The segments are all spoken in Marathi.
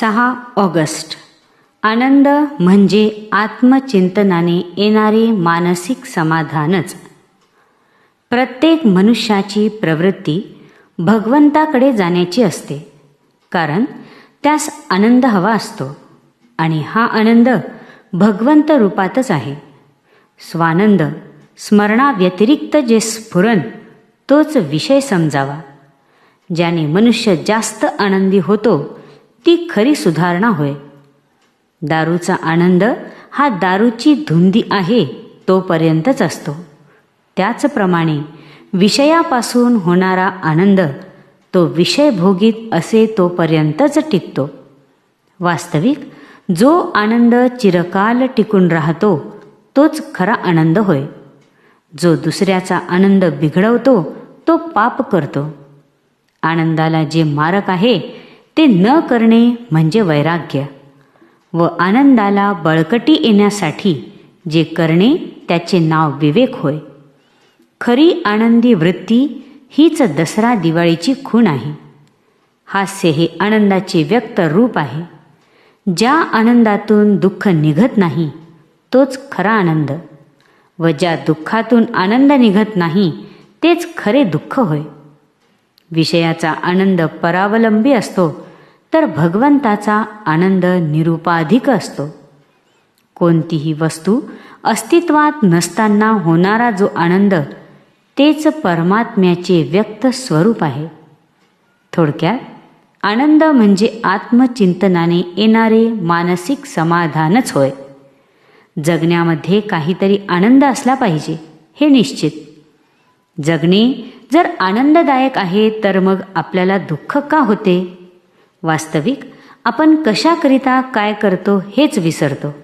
सहा ऑगस्ट. आनंद म्हणजे आत्मचिंतनाने येणारे मानसिक समाधानच. प्रत्येक मनुष्याची प्रवृत्ती भगवंताकडे जाण्याची असते. कारण त्यास आनंद हवा असतो. आणि हा आनंद भगवंत रूपातच आहे. स्वानंद स्मरणाव्यतिरिक्त जे स्फुरण तोच विषय समजावा. ज्याने मनुष्य जास्त आनंदी होतो ती खरी सुधारणा होय. दारूचा आनंद हा दारूची धुंदी आहे तोपर्यंतच असतो. त्याचप्रमाणे विषयापासून होणारा आनंद तो विषय भोगीत असे तोपर्यंतच टिकतो. वास्तविक जो आनंद चिरकाल टिकून राहतो तोच खरा आनंद होय. जो दुसऱ्याचा आनंद बिघडवतो तो पाप करतो. आनंदाला जे मारक आहे ते न करणे म्हणजे वैराग्य व आनंदाला बळकटी येण्यासाठी जे करणे त्याचे नाव विवेक होय. खरी आनंदी वृत्ती हीच दसरा दिवाळीची खूण आहे. हास्य हे आनंदाचे व्यक्त रूप आहे. ज्या आनंदातून दुःख निघत नाही तोच खरा आनंद व ज्या दुःखातून आनंद निघत नाही तेच खरे दुःख होय. विषयाचा आनंद परावलंबी असतो तर भगवंताचा आनंद निरुपाधिक असतो. कोणतीही वस्तू अस्तित्वात नसताना होणारा जो आनंद तेच परमात्म्याचे व्यक्त स्वरूप आहे. थोडक्यात आनंद म्हणजे आत्मचिंतनाने येणारे मानसिक समाधानच होय. जगण्यामध्ये काहीतरी आनंद असला पाहिजे हे निश्चित. जगणे जर आनंददायक आहे तर मग आपल्याला दुःख का होते? वास्तविक आपण कशाकरिता काय करतो हेच विसरतो.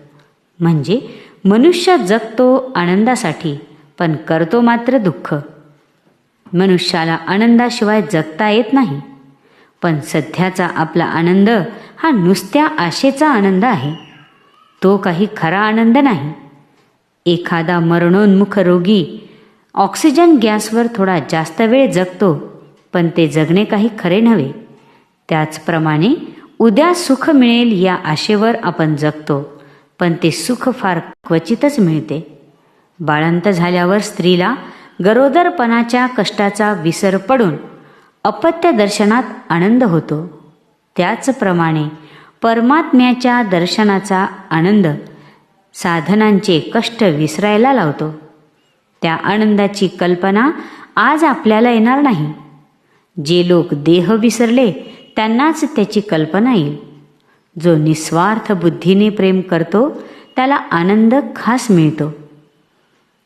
म्हणजे मनुष्य जगतो आनंदासाठी पण करतो मात्र दुःख. मनुष्याला आनंदाशिवाय जगता येत नाही. पण सध्याचा आपला आनंद हा नुसत्या आशेचा आनंद आहे. तो काही खरा आनंद नाही. एखादा मरणोन्मुख रोगी ऑक्सिजन गॅसवर थोडा जास्त वेळ जगतो पण ते जगणे काही खरे नव्हे. त्याचप्रमाणे उद्या सुख मिळेल या आशेवर आपण जगतो पण ते सुख फार क्वचितच मिळते. बाळंत झाल्यावर स्त्रीला गरोदरपणाच्या कष्टाचा विसर पडून अपत्य दर्शनात आनंद होतो. त्याचप्रमाणे परमात्म्याच्या दर्शनाचा आनंद साधनांचे कष्ट विसरायला लावतो. त्या आनंदाची कल्पना आज आपल्याला येणार नाही. जे लोक देह विसरले त्यांनाच त्याची कल्पना येईल. जो निस्वार्थ बुद्धीने प्रेम करतो त्याला आनंद खास मिळतो.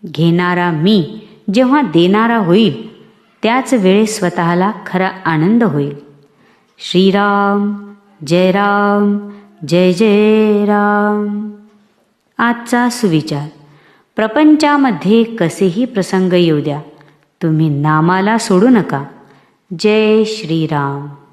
घेणारा मी जेव्हा देणारा होईल त्याच वेळेस स्वतःला खरा आनंद होईल. श्रीराम जय राम जय जय राम. आजचा सुविचार. प्रपंचामध्ये कसेही प्रसंग येऊ द्या तुम्ही नामाला सोडू नका. जय श्रीराम.